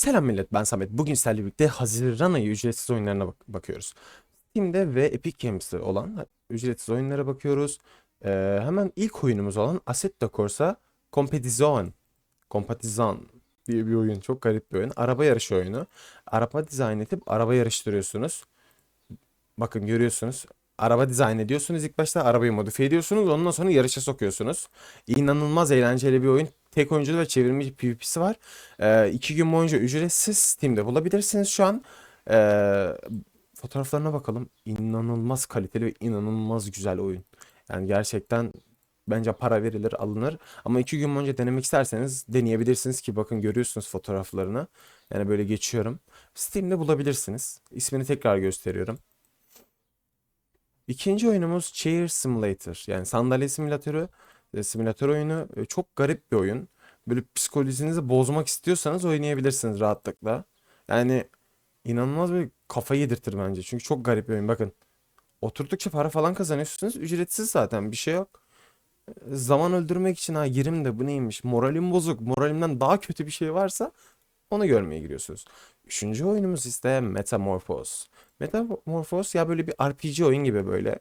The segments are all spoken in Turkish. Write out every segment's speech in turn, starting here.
Selam millet ben Samet. Bugün sizlerle birlikte Haziran ayı ücretsiz oyunlarına bak- bakıyoruz. Steam'de ve Epic Games'te olan ücretsiz oyunlara bakıyoruz. Ee, hemen ilk oyunumuz olan Assetto Corsa Competizione. Competizione diye bir oyun. Çok garip bir oyun. Araba yarışı oyunu. Araba dizayn edip araba yarıştırıyorsunuz. Bakın görüyorsunuz. Araba dizayn ediyorsunuz ilk başta arabayı modifiye ediyorsunuz ondan sonra yarışa sokuyorsunuz. İnanılmaz eğlenceli bir oyun. Tek oyunculu ve çevrimiçi PvP'si var. Ee, iki gün boyunca ücretsiz Steam'de bulabilirsiniz şu an. Ee, fotoğraflarına bakalım. İnanılmaz kaliteli ve inanılmaz güzel oyun. Yani gerçekten bence para verilir, alınır. Ama iki gün boyunca denemek isterseniz deneyebilirsiniz ki bakın görüyorsunuz fotoğraflarını. Yani böyle geçiyorum. Steam'de bulabilirsiniz. İsmini tekrar gösteriyorum. İkinci oyunumuz Chair Simulator. Yani sandalye simülatörü, e, simülatör oyunu. E, Çok garip bir oyun. Böyle psikolojinizi bozmak istiyorsanız oynayabilirsiniz rahatlıkla. Yani inanılmaz bir kafa yedirtir bence. Çünkü çok garip bir oyun. Bakın oturdukça para falan kazanıyorsunuz. Ücretsiz zaten bir şey yok. E, Zaman öldürmek için ha girim de bu neymiş? Moralim bozuk. Moralimden daha kötü bir şey varsa onu görmeye giriyorsunuz. Üçüncü oyunumuz ise Metamorphose. Metamorphose ya böyle bir RPG oyun gibi böyle.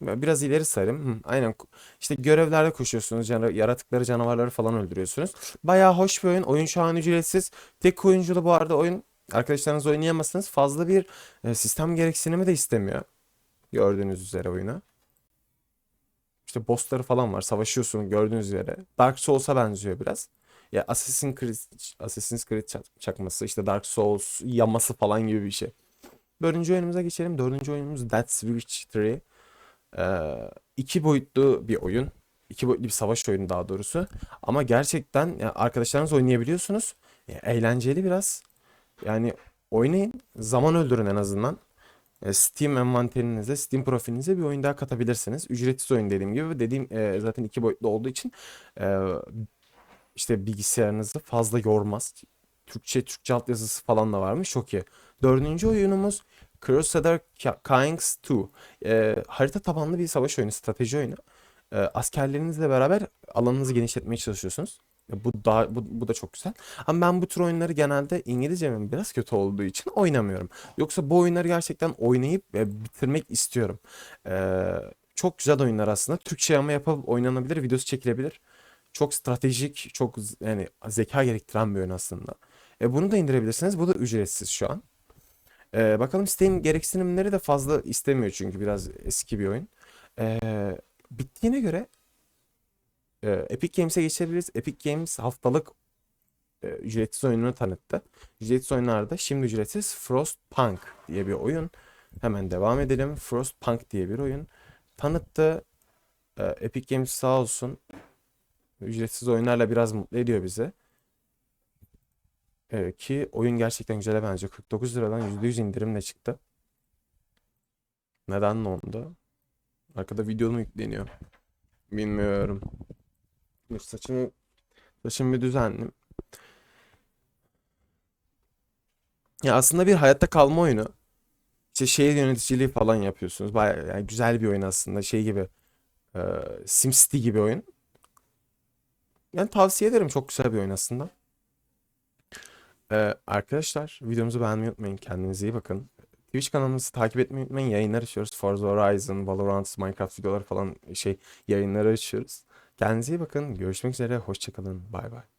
Biraz ileri sarayım. Hı, aynen. İşte görevlerde koşuyorsunuz. Cana yaratıkları, canavarları falan öldürüyorsunuz. Bayağı hoş bir oyun. Oyun şu an ücretsiz. Tek oyunculu bu arada oyun. Arkadaşlarınızla oynayamazsınız. Fazla bir e, sistem gereksinimi de istemiyor. Gördüğünüz üzere oyuna. İşte bossları falan var. Savaşıyorsun gördüğünüz üzere. Dark Souls'a benziyor biraz. Ya Assassin's Creed, Assassin's Creed çak- çakması, işte Dark Souls yaması falan gibi bir şey. Dördüncü oyunumuza geçelim. Dördüncü oyunumuz Dead Switch 3. Ee, iki boyutlu bir oyun. İki boyutlu bir savaş oyunu daha doğrusu. Ama gerçekten ya arkadaşlarınız oynayabiliyorsunuz. Ya, eğlenceli biraz. Yani oynayın. Zaman öldürün en azından. E, Steam envanterinize, Steam profilinize bir oyun daha katabilirsiniz. Ücretsiz oyun dediğim gibi. Dediğim e, zaten iki boyutlu olduğu için e, işte bilgisayarınızı fazla yormaz. Türkçe, Türkçe altyazısı falan da varmış. Çok iyi. Dördüncü oyunumuz Crusader Kings 2. Ee, harita tabanlı bir savaş oyunu, strateji oyunu. Ee, askerlerinizle beraber alanınızı genişletmeye çalışıyorsunuz. Ya Bu da bu, bu da çok güzel. Ama ben bu tür oyunları genelde İngilizcemin biraz kötü olduğu için oynamıyorum. Yoksa bu oyunları gerçekten oynayıp e, bitirmek istiyorum. Ee, çok güzel oyunlar aslında. Türkçe ama yapıp oynanabilir, videosu çekilebilir. Çok stratejik, çok yani zeka gerektiren bir oyun aslında. E, bunu da indirebilirsiniz. Bu da ücretsiz şu an. Ee, bakalım Steam gereksinimleri de fazla istemiyor çünkü biraz eski bir oyun. Ee, bittiğine göre e, Epic Games'e geçebiliriz. Epic Games haftalık e, ücretsiz oyununu tanıttı. Ücretsiz oyunlarda şimdi ücretsiz Frostpunk diye bir oyun. Hemen devam edelim. Frostpunk diye bir oyun tanıttı. Ee, Epic Games sağ olsun ücretsiz oyunlarla biraz mutlu ediyor bizi. Ee, ki oyun gerçekten güzele benziyor. 49 liradan %100 indirimle çıktı. Neden ne oldu? Arkada video mu yükleniyor? Bilmiyorum. Saçımı saçımı bir düzenleyeyim. Ya aslında bir hayatta kalma oyunu. İşte şehir yöneticiliği falan yapıyorsunuz. Bayağı yani güzel bir oyun aslında. Şey gibi e, SimCity gibi oyun. Yani tavsiye ederim. Çok güzel bir oyun aslında. Ee, arkadaşlar videomuzu beğenmeyi unutmayın. Kendinize iyi bakın. Twitch kanalımızı takip etmeyi unutmayın. Yayınlar açıyoruz. Forza Horizon, Valorant, Minecraft videoları falan şey yayınları açıyoruz. Kendinize iyi bakın. Görüşmek üzere. Hoşçakalın. Bay bay.